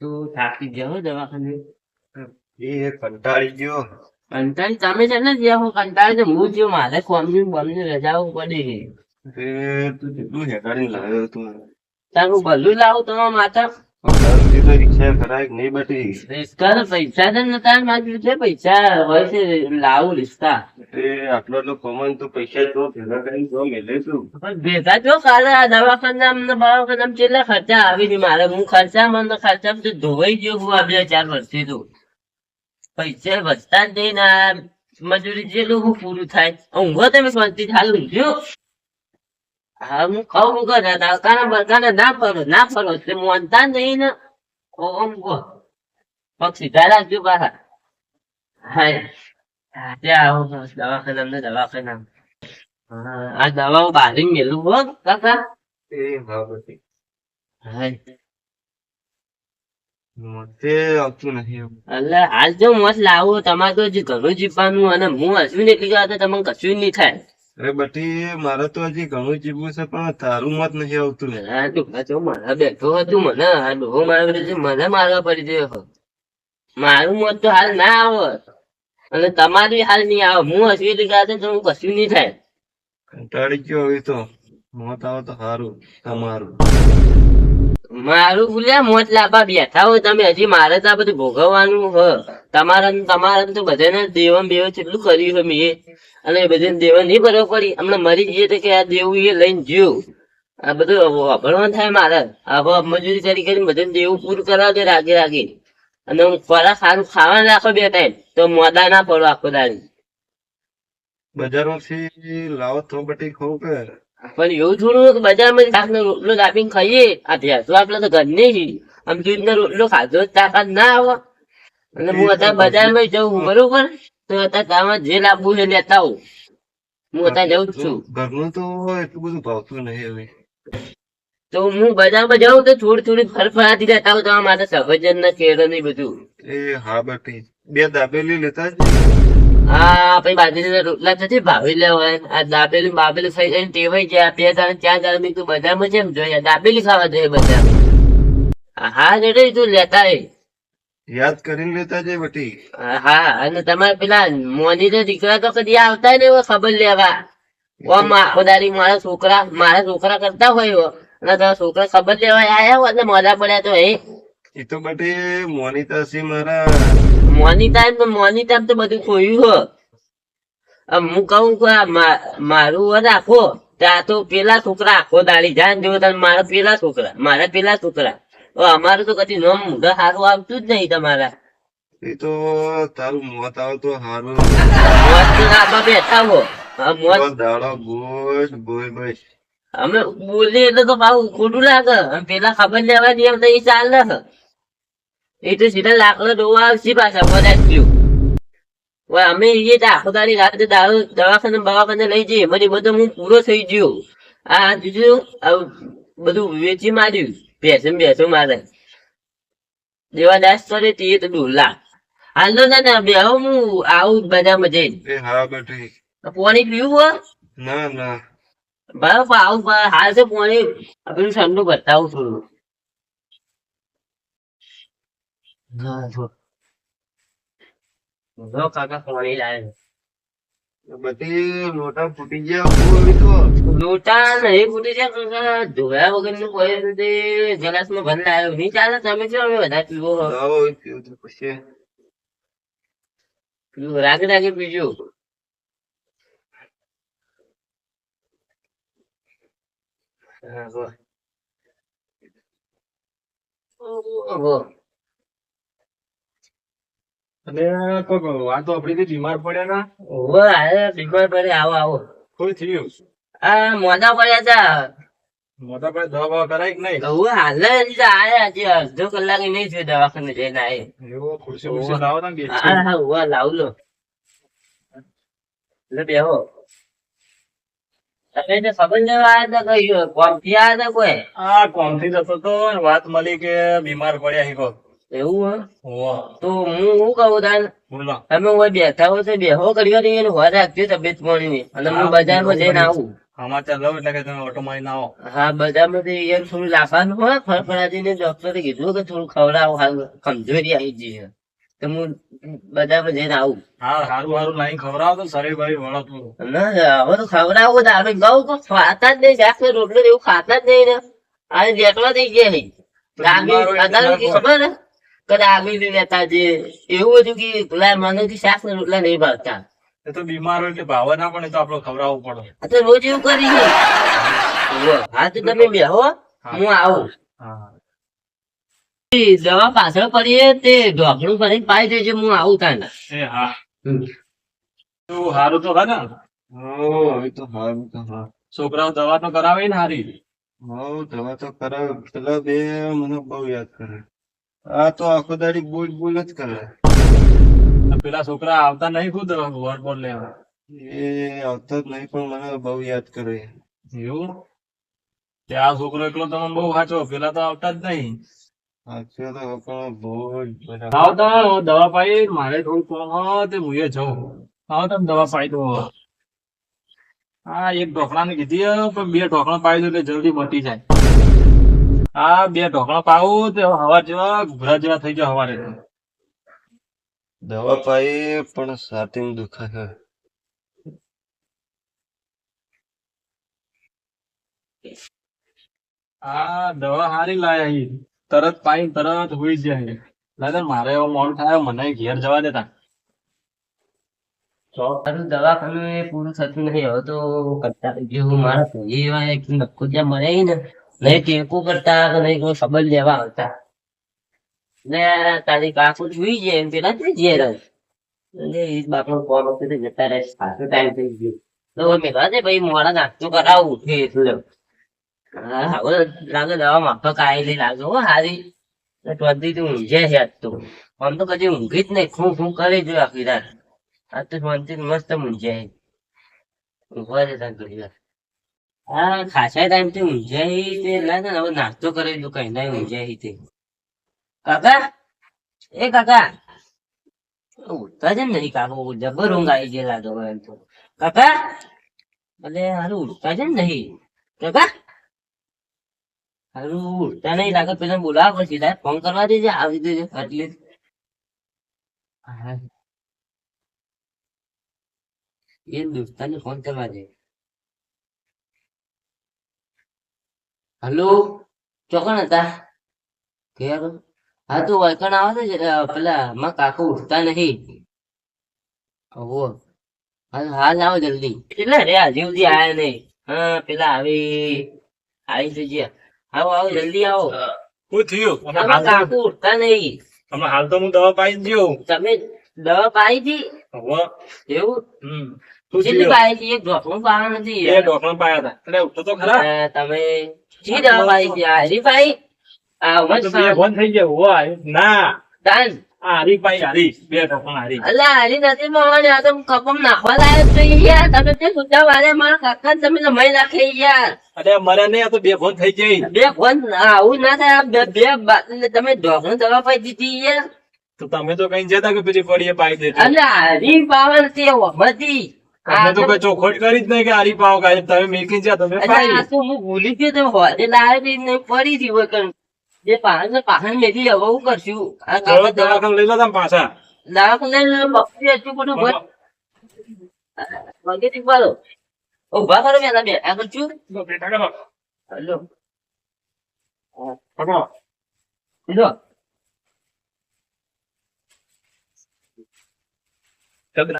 તું થાકી ગયો હો દવાખાને? એ કંટાળી ગયો. કંટાળી? તમે છે ને જ્યાં હું કંટાળી તો હું જ્યો મારે કોમની બોમની રજાઓ પડી ગઈ તે લાવ્યો તું તારું ભલું લાવું તમારા માતા તારથી તો રિક્ષા કરાય કે નહીં બટી. રિસ્કા પૈસા તો નતા મારી જોડે પૈસા હોય છે લાવું રિસ્કા. આટલો આટલો કમાન તો પૈસા જો ભેગા જો મેલે તું ભેગા જો કાલે આ દવાખાના અમને દવાખાના કેટલા ખર્ચા આવી નહીં મારે હું ખર્ચા મને ખર્ચા તો ધોવાઈ ગયો હું આ બે ચાર વર્ષથી તો. પૈસા વધતા જ નહીં ને મજૂરી જેટલું હું પૂરું થાય. ઊંઘો તમે શાંતિ ચાલુ ઊંઘ્યો? હા હું કહું કરે દવાખાના બરખાના ના ફરો ના ફરો તે માનતા નહીં ને ઊંઘો પગ સીધા રાખજો પાછા. હા હા, ત્યાં આવો દવાખાના અમને દવાખાના. આ દવાઓ બારી મેલું હો કાકા. એ હા બટી હાય. મતે આવતું નથી એટલે હાલ જો મત લાવો તમારે તો ઘણું જીવવાનું અને હું હસું ને એટલી વાત તમને કશું નહીં થાય. અરે બટી મારે તો હજી ઘણું જીવવું છે પણ તારું મત નહીં આવતું આ ડુંગા જો મારા બેઠો હતું મને ડોહો મારો છે મને મારવા પડી ગયો મારું મત તો હાલ ના આવે અને તમારી હાલ નહીં આવે. હું હસવી એટલી વાત તો હું કશું નહીં થાય. કંટાળી ગયો હવે તો. મત આવે તો સારું તમારું. મારું ભૂલ્યા, મોત લાભા બેઠા હોય તમે. હજી મારે તો આ બધું ભોગવવાનું હ. તમારા તમારા તો બધાને દેવન બેવ કેટલું કર્યું છે મેં. અને બધા દેવન નહીં ભરવો પડી હમણાં મરી જઈએ તો કે આ દેવું એ લઈને જીવ આ બધું વાપરવાનું થાય મારે. હવે મજૂરી કરી કરીને બધાને દેવું પૂરું કરાવ દે રાગે રાગે. અને હું ખોરાક સારું ખાવાનું રાખો બે ટાઈમ તો મોદા ના પડો આખો દાડી. બજારમાંથી લાવો તો બટી ખાવું કે? પણ એવું થોડું કે બજારમાં શાકનો રોટલો દાબીને ખાઈએ. આ ભેંસો આપણે તો ઘરની જ આમ દૂધનો રોટલો ખાધો તાકાત ના આવે. અને હું અત્યારે બજારમાં જઉં બરોબર? તો અત્યારે ગામમાં જે લાવવું છે લેતા આવું હું અત્યારે જઉં છું. ઘરનું તો એટલું બધું ભાવતું નહીં હવે. તો હું બજારમાં જાઉં તો થોડી થોડી ફરફરાતી લેતા આવું તમારા માટે સફરજન ના કેળો ને બધું. એ હા બટી. બે દાબેલી લેતા જ. આ પછી રોટલા નથી ભાવી લેવાય આ દાબેલી બાબેલી ખાઈ ખાઈને ટેવાઈ ગયા બે દાડા ચાર દાડા મેં તું બજારમાં જેમ જોઈએ દાબેલી ખાવા જોઈએ બધા હા રેડે તું લેતા યાદ કરીને લેતા જાય બટી હા અને તમારે પેલા મોની તો દીકરા તો કદી આવતા ને ખબર લેવા. ઓમ આખો મારા છોકરા મારા છોકરા કરતા હોય અને તારા છોકરા ખબર લેવા આયા હોય એટલે મોડા પડ્યા તો એ એ તો બટે મોનિતા છે મારા. મોનિતા તો મોનિતા તો બધું ખોયું હો. હું કહું કે મારું રાખો ત્યાં તો પેલા છોકરા આખો દાડી જાય જો મારા પેલા છોકરા મારા પેલા છોકરા. અમારું તો કદી નોમ મુઢા સારું આવતું જ નહીં તમારા. એ તો તારું મોત આવે તો સારું મોત તો આબા બેઠા હો. મોત. દાડો બોસ બોય બોય અમે બોલીએ તો પાછું ખોટું લાગે. પેલા ખબર લેવા દે તો એ ચાલે. એ તો સીધા લાકડો ધોવા આવશે પાછા બધા ગયું હવે અમે એ આખો દાડી રાતે દવાખાને બવાખાને લઈ જઈએ મને બધું હું પૂરો થઈ ગયો આ બીજું બધું વેચી માર્યું ભેસો ને ભેસો મારે જેવા દાસ કરે તે તો ડોલા હાલો ને ને બે હું આવું બજારમાં જઈને હા બટી પાણી પીવું હોય ના ના બરાબર આવું હાલ છે પાણી આપણું ઠંડુ બતાવું થોડું હા, જો. કાકા પાણી લાવે બધી લોટા ફૂટી ગયા લોટા નહીં ફૂટી છે કાકા. ધોયા વગરનું કોઈ માં ભરી લાવ્યો નહીં. ચાલે તમે છો વધારે પીવો. પછી. પીવું. રાગે રાગે પીજો. હા, બોલ. અને કોક વાતો આપડી બીમાર પડ્યા ના? ઓહો, આ બીમાર પડે આવો આવો. કોઈ થયું આ મોદા પડ્યા હતા મોટા પડે દવા કરાય કે નહીં? હવે હાલે જ આયા જે અડધો કલાક નહીં થયો દવાખાને જઈને આયે. એવો ખુરશી ખુરશી લાવો ને હા હા ઊભા લાવ લો. લે બેહો. તમે તો લેવા આયા હતા કઈ હતા કોઈ? આ કોમથી જતો તો વાત મળી કે બીમાર પડ્યા હીકો એવું તો હું શું કહું તાન? તમે હોય બેઠા હો તો બેહો કર્યો નહીં એને હોય રાખજો તબિયત પાણીની. અને હું બજારમાં જઈને આવું. સમાચાર લઉં એટલે કે તમે ઓટો મારીને આવો. હા બધામાંથી એમ થોડું લાફાનું હોય ફરફરાજીને ડોક્ટરે કીધું કે થોડું ખવડાવો હાલ કમજોરી આવી જઈએ તો હું બધામાં જઈને આવું. હા સારું સારું લાઈન ખવડાવો તો શરીર ભાઈ વળો ના હવે તો ખવડાવું ગઉ તો ખાતા જ નહીં જાત રોટલો એવું ખાતા જ નહીં ને. આ જેટલા થઈ ગયા ના ખબર આવી ડાબી લેતા જે એવું હતું કે પેલા મને કે શાક ને રોટલા નહીં ભાવતા. એ તો બીમાર હોય એટલે ભાવે ના પણ એ તો આપણે ખવડાવવું પડે. આ તો રોજ એવું કરી હા તો તમે બેહો હું. આવું. દવા પાછળ પડીએ તે ઢોકળું ભરીને પાઈ દેજો હું આવું તાને. એ હા. તું સારું તો ખરા ને? તો હારું તો હા. છોકરાઓ દવા તો કરાવે ને હારી. હો દવા તો કરાવે. પેલા બે મને બહુ યાદ કરે. આ તો આખો દાડી બોલ બોલ જ કરે. પેલા છોકરા આવતા નહીં ખુદ વોટ બોટ લેવા? એ આવતા જ નહીં પણ મને બહુ યાદ કરે. એવું? ત્યાં આ છોકરો એકલો તમે બહુ સાચો પેલા તો આવતા જ નહીં. સાચો તો પણ બહુ આવતા દવા પાઈ મારે થોડું કોમ તે હું જાઉં. આવો તમે દવા પાઈ દો. હા એક ઢોકળા ને કીધી પણ બે ઢોકળા પાઈ દો એટલે જલ્દી મટી જાય. હા બે ઢોકળા પાવું તો હવા જેવા ઘોડા જેવા થઈ ગયા હવારે. દવા પાઈ પણ છાતીમાં દુખા છે હા દવા હારી લાયા અહીં તરત પાઈ તરત હોઈ જાય લાગે મારે એવો મોડ થાય મને ઘેર જવા દેતા. દવા દવાખાનું એ પૂરું થતું નહીં. હવે તો કરતા જેવું મારા એવા એક નક્કો ત્યાં મળે ને. નહીં ટેકો કરતા કે નહીં કોઈ ખબર લેવા આવતા. ને તારી કાકુ જોઈ જાય એમ પેલા જઈ જાય રસ એટલે એ બાપનો ફોન વખતે જતા રહે ખાસો ટાઈમ થઈ ગયો. તો મેં કહા છે ભાઈ મોડા નાસ્તો કરાવું છે એટલે. હવે લાગે દવા માફક આવેલી લાગે, હો, હારી. ટ્વેન્ટી તો ઊંઘે છે આજ તો. આમ તો કદી ઊંઘી જ નહીં ખૂબ ખૂબ કરી જોયું આખી રાત? આજ તો ટ્વેન્ટી મસ્ત મૂંઝાય ઊંઘવા જતા વાર. હા, ખાસા ટાઈમથી ઊંઝાઈ તે. લાગે હવે નાસ્તો કરેલું, કઈ ના ઊંઝાઈ તે. કાકા, એ કાકા ઉઠતા છે ને કાકો? જબર ઊંઘ આવી જાય લાગે એમ તો. કાકા એટલે હારું ઉઠતા છે ને નહીં? કાકા હારું ઉઠતા નહીં લાગે. પેલા બોલાવા પછી તારે ફોન કરવા દેજે, આવી દેજે, એટલે. એ દોસ્તાને ફોન કરવા દે. હલો ચોકણ હતા? ઘેર? હા તો વળકણ આવે છે પેલા માં કાકો ઉઠતા નહીં ઓહો હાલ હાલ આવો જલ્દી. કેટલા રે હજી સુધી આયા નહીં. હા પેલા આવી આવી જજે આવો આવો જલ્દી આવો. શું થયું? કાકુ ઉઠતા નહીં. હમણાં હાલ તો હું દવા પાઈ દઉં તમે દવા પાઈ હતી? એવું? હમ. કેટલી પાઈ હતી? એક ઢોકણું પાયા નથી. એ ઢોકળા પાયા હતા. એટલે ઉઠતો તો ખરા? તમે જી દવા પાઈ હતી હરીફાઈ આ આ તો બે વંશ બંધ થઈ ગયા હોવા ના. દાન આ હારી બે ઢોકળા હારી. અલા હરી નથી માવાની આ તો કપમ નાખવા લાયક છે યાર. તમે તે સુધા વારે મારા કાકા તમે લમાઈ નાખે યાર. અરે મરે નહીં આ તો બે ફોન થઈ ગઈ બે ફોન આવું ના થાય બે બે તમે ઢોકળું દવા પાઈ દીધી યાર. તો તમે તો કઈ જતા કે પછી પડીએ પાઈ દેજો અલ્યા હરી પાવન તે વમતી તમે તો કઈ ચોખવટ કરી જ નહીં કે આરી પાવ કાઢી તમે મેકી જ્યાં તમે પાઈ આ તો હું ભૂલી ગયો તો હોદે લાવી ને પડી કણ. જે ને પાછળ મેલી હવે હું કરશું. આ ચલો દવાખાને લઈ લો તમે પાછા. દવાખાને બોલો. ઊભા કરો મેં બે આગળ છું બેટા કરો. હલો. પકડો. લો